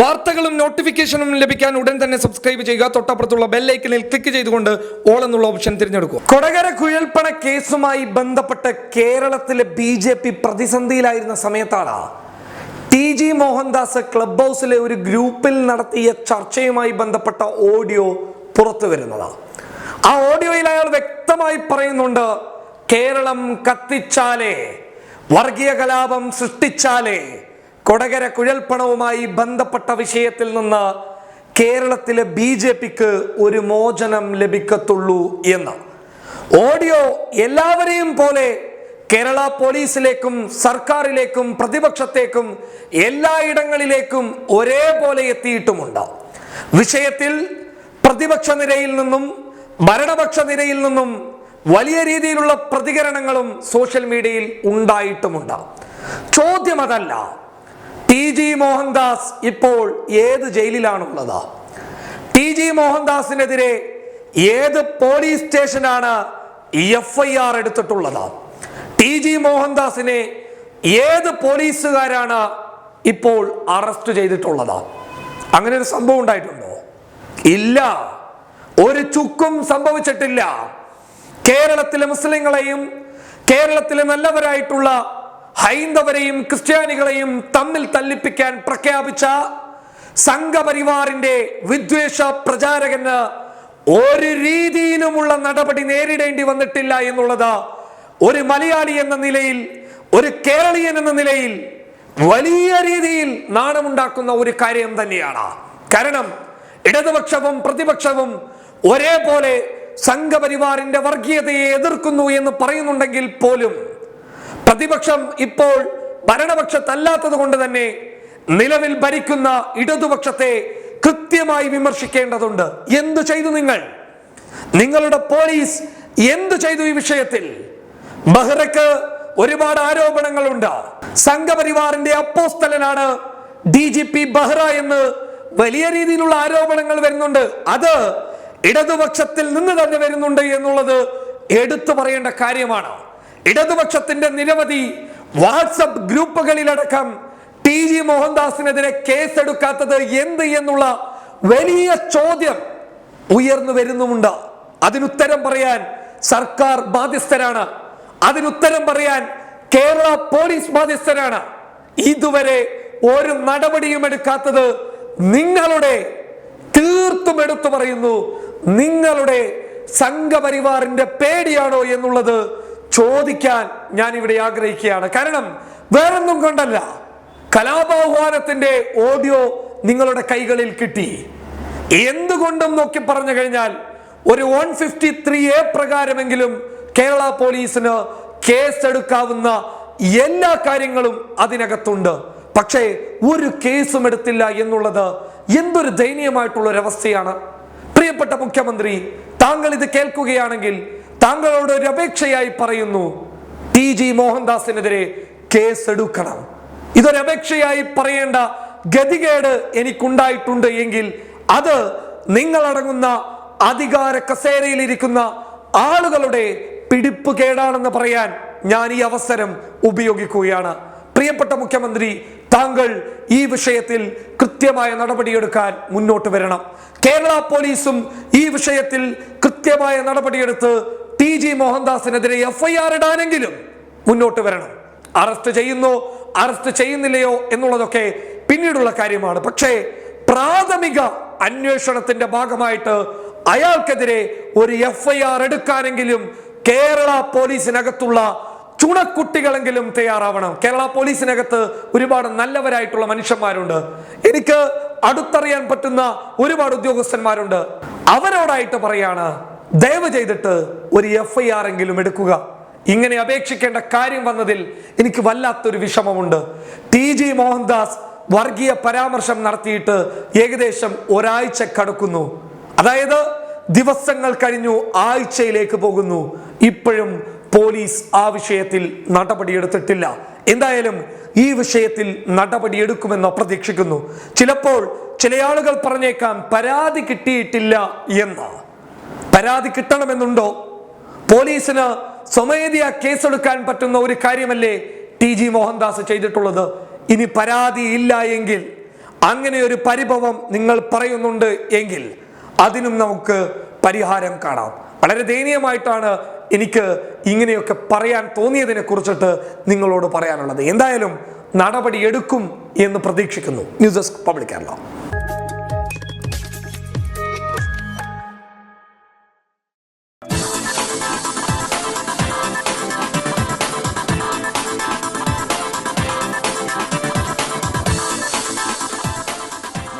വാർത്തകളും നോട്ടിഫിക്കേഷനും ലഭിക്കാൻ ഉടൻ തന്നെ സബ്സ്ക്രൈബ് ചെയ്യുക. തൊട്ടപ്പുറത്തുള്ള ബെല്ലൈക്കനിൽ ക്ലിക്ക് ചെയ്തുകൊണ്ട് ഓൾ എന്നുള്ള ഓപ്ഷൻ തിരഞ്ഞെടുക്കുക കൊടകര കുഴൽപ്പണ കേസുമായി ബന്ധപ്പെട്ട് കേരളത്തിലെ ബി ജെ പി പ്രതിസന്ധിയിലായിരുന്ന സമയത്താണ് ടി ജി മോഹൻദാസ് ക്ലബ് ഹൗസിലെ ഒരു ഗ്രൂപ്പിൽ നടത്തിയ ചർച്ചയുമായി ബന്ധപ്പെട്ട ഓഡിയോ പുറത്തു വരുന്നത്. ആ ഓഡിയോയിൽ അയാൾ വ്യക്തമായി പറയുന്നുണ്ട് കേരളം കത്തിച്ചാലേ വർഗീയ കലാപം സൃഷ്ടിച്ചാലേ കൊടകര കുഴൽപ്പണവുമായി ബന്ധപ്പെട്ട വിഷയത്തിൽ നിന്ന് കേരളത്തിലെ ബി ജെ പിക്ക് ഒരു മോചനം ലഭിക്കത്തുള്ളൂ എന്ന്. ഓഡിയോ എല്ലാവരെയും പോലെ കേരള പോലീസിലേക്കും സർക്കാരിലേക്കും പ്രതിപക്ഷത്തേക്കും എല്ലായിടങ്ങളിലേക്കും ഒരേപോലെ എത്തിയിട്ടുമുണ്ട്. വിഷയത്തിൽ പ്രതിപക്ഷ നിരയിൽ നിന്നും ഭരണപക്ഷ നിരയിൽ നിന്നും വലിയ രീതിയിലുള്ള പ്രതികരണങ്ങളും സോഷ്യൽ മീഡിയയിൽ ഉണ്ടായിട്ടുമുണ്ട്. ചോദ്യം അതല്ല ടി ജി മോഹൻദാസ് ഇപ്പോൾ ഏത് ജയിലിലാണുള്ളത്? ടി ജി മോഹൻദാസിനെതിരെ ഏത് പോലീസ് സ്റ്റേഷനാണ് എഫ് ഐ ആർ എടുത്തിട്ടുള്ളത്? ടി ജി മോഹൻദാസിനെ ഏത് പോലീസുകാരാണ് ഇപ്പോൾ അറസ്റ്റ് ചെയ്തിട്ടുള്ളത്? അങ്ങനെ ഒരു സംഭവം ഉണ്ടായിട്ടുണ്ടോ? ഇല്ല. ഒരു ചുക്കും സംഭവിച്ചിട്ടില്ല. കേരളത്തിലെ മുസ്ലിങ്ങളെയും കേരളത്തിലെ നല്ലവരായിട്ടുള്ള ഹൈന്ദവരെയും ക്രിസ്ത്യാനികളെയും തമ്മിൽ തല്ലിപ്പിക്കാൻ പ്രഖ്യാപിച്ച സംഘപരിവാറിന്റെ വിദ്വേഷ പ്രചാരകന് ഒരു രീതിയിലുമുള്ള നടപടി നേരിടേണ്ടി വന്നിട്ടില്ല എന്നുള്ളത് ഒരു മലയാളി എന്ന നിലയിൽ ഒരു കേരളീയൻ എന്ന നിലയിൽ വലിയ രീതിയിൽ നാണമുണ്ടാക്കുന്ന ഒരു കാര്യം തന്നെയാണ്. കാരണം ഇടതുപക്ഷവും പ്രതിപക്ഷവും ഒരേപോലെ സംഘപരിവാറിന്റെ വർഗീയതയെ എതിർക്കുന്നു എന്ന് പറയുന്നുണ്ടെങ്കിൽ പോലും പ്രതിപക്ഷം ഇപ്പോൾ ഭരണപക്ഷത്തല്ലാത്തത് കൊണ്ട് തന്നെ നിലവിൽ ഭരിക്കുന്ന ഇടതുപക്ഷത്തെ കൃത്യമായി വിമർശിക്കേണ്ടതുണ്ട്. എന്തു ചെയ്തു നിങ്ങൾ? നിങ്ങളുടെ പോലീസ് എന്തു ചെയ്തു ഈ വിഷയത്തിൽ? ബഹ്റയ്ക്ക് ഒരുപാട് ആരോപണങ്ങളുണ്ട്. സംഘപരിവാറിന്റെ അപ്പോസ്തലനാണ് ഡി ജി പി ബഹ്റ എന്ന് വലിയ രീതിയിലുള്ള ആരോപണങ്ങൾ വരുന്നുണ്ട്. അത് ഇടതുപക്ഷത്തിൽ നിന്ന് തന്നെ വരുന്നുണ്ട് എന്നുള്ളത് എടുത്തു പറയേണ്ട കാര്യമാണ്. ഇടതുപക്ഷത്തിന്റെ നിരവധി വാട്സപ്പ് ഗ്രൂപ്പുകളിലടക്കം ടി ജി മോഹൻദാസിനെതിരെ കേസെടുക്കാത്തത് എന്ത് എന്നുള്ള വലിയ ചോദ്യം ഉയർന്നു വരുന്നുമുണ്ട്. അതിനുത്തരം പറയാൻ സർക്കാർ ബാധ്യസ്ഥരാണ്. അതിനുത്തരം പറയാൻ കേരള പോലീസ് ബാധ്യസ്ഥരാണ്. ഇതുവരെ ഒരു നടപടിയും എടുക്കാത്തത് നിങ്ങളുടെ തീർത്തും എടുത്തു പറയുന്നു. നിങ്ങളുടെ സംഘപരിവാറിന്റെ പേടിയാണോ എന്നുള്ളത് ചോദിക്കാൻ ഞാൻ ഇവിടെ ആഗ്രഹിക്കുകയാണ്. കാരണം വേറൊന്നും കൊണ്ടല്ല. കലാപാഹ്വാനത്തിന്റെ ഓഡിയോ നിങ്ങളുടെ കൈകളിൽ കിട്ടി. എന്തുകൊണ്ടും നോക്കി പറഞ്ഞു കഴിഞ്ഞാൽ ഒരു വൺ ഫിഫ്റ്റി ത്രീ എ പ്രകാരമെങ്കിലും കേരള പോലീസിന് കേസെടുക്കാവുന്ന എല്ലാ കാര്യങ്ങളും അതിനകത്തുണ്ട്. പക്ഷേ ഒരു കേസും എടുത്തില്ല എന്നുള്ളത് എന്തൊരു ദയനീയമായിട്ടുള്ള ഒരു അവസ്ഥയാണ് പ്രിയപ്പെട്ട മുഖ്യമന്ത്രി താങ്കൾ ഇത് കേൾക്കുകയാണെങ്കിൽ താങ്കളോട് ഒരു അപേക്ഷയായി പറയുന്നു ടി ജി മോഹൻദാസിനെതിരെ കേസെടുക്കണം. ഇതൊരു അപേക്ഷയായി പറയേണ്ട ഗതികേട് എനിക്കുണ്ടായിട്ടുണ്ട് എങ്കിൽ അത് നിങ്ങളടങ്ങുന്ന അധികാര കസേരയിലിരിക്കുന്ന ആളുകളുടെ പിടിപ്പ് കേടാണെന്ന് പറയാൻ ഞാൻ ഈ അവസരം ഉപയോഗിക്കുകയാണ്. പ്രിയപ്പെട്ട മുഖ്യമന്ത്രി താങ്കൾ ഈ വിഷയത്തിൽ കൃത്യമായ നടപടിയെടുക്കാൻ മുന്നോട്ട് വരണം. കേരള പോലീസും ഈ വിഷയത്തിൽ കൃത്യമായ നടപടിയെടുത്ത് ടി ജി മോഹൻദാസിനെതിരെ എഫ്ഐആർ ഇടാനെങ്കിലും മുന്നോട്ട് വരണം. അറസ്റ്റ് ചെയ്യുന്നു അറസ്റ്റ് ചെയ്യുന്നില്ലയോ എന്നുള്ളതൊക്കെ പിന്നീടുള്ള കാര്യമാണ്. പക്ഷേ പ്രാഥമിക അന്വേഷണത്തിന്റെ ഭാഗമായിട്ട് അയാൾക്കെതിരെ ഒരു എഫ്ഐആർ എടുക്കാനെങ്കിലും കേരള പോലീസിനകത്തുള്ള ചുണക്കുട്ടികളെങ്കിലും തയ്യാറാവണം. കേരള പോലീസിനകത്ത് ഒരുപാട് നല്ലവരായിട്ടുള്ള മനുഷ്യന്മാരുണ്ട്. എനിക്ക് അടുത്തറിയാൻ പറ്റുന്ന ഒരുപാട് ഉദ്യോഗസ്ഥന്മാരുണ്ട്. അവരോടായിട്ട് പറയാണ് ദയവ് ചെയ്തിട്ട് ഒരു എഫ് ഐ ആർ എങ്കിലും എടുക്കുക. ഇങ്ങനെ അപേക്ഷിക്കേണ്ട കാര്യം വന്നതിൽ എനിക്ക് വല്ലാത്തൊരു വിഷമമുണ്ട്. ടി ജി മോഹൻദാസ് വർഗീയ പരാമർശം നടത്തിയിട്ട് ഏകദേശം ഒരാഴ്ച കടക്കുന്നു. അതായത് ദിവസങ്ങൾ കഴിഞ്ഞു ആഴ്ചയിലേക്ക് പോകുന്നു. ഇപ്പോഴും പോലീസ് ആ വിഷയത്തിൽ നടപടിയെടുത്തിട്ടില്ല. എന്തായാലും ഈ വിഷയത്തിൽ നടപടിയെടുക്കുമെന്ന് പ്രതീക്ഷിക്കുന്നു ചിലപ്പോൾ ചില ആളുകൾ പറഞ്ഞേക്കാം പരാതി കിട്ടിയിട്ടില്ല എന്ന്. പരാതി കിട്ടണമെന്നുണ്ടോ? പോലീസിന് സ്വമേധയാ കേസെടുക്കാൻ പറ്റുന്ന ഒരു കാര്യമല്ലേ ടി ജി മോഹൻദാസ് ചെയ്തിട്ടുള്ളത്? ഇനി പരാതി ഇല്ല എങ്കിൽ അങ്ങനെ ഒരു പരിഭവം നിങ്ങൾ പറയുന്നുണ്ട് എങ്കിൽ അതിനും നമുക്ക് പരിഹാരം കാണാം. വളരെ ദയനീയമായിട്ടാണ് എനിക്ക് ഇങ്ങനെയൊക്കെ പറയാൻ തോന്നിയതിനെ കുറിച്ചിട്ട് നിങ്ങളോട് പറയാനുള്ളത്. എന്തായാലും നടപടി എടുക്കും എന്ന് പ്രതീക്ഷിക്കുന്നു. News desk public Kerala.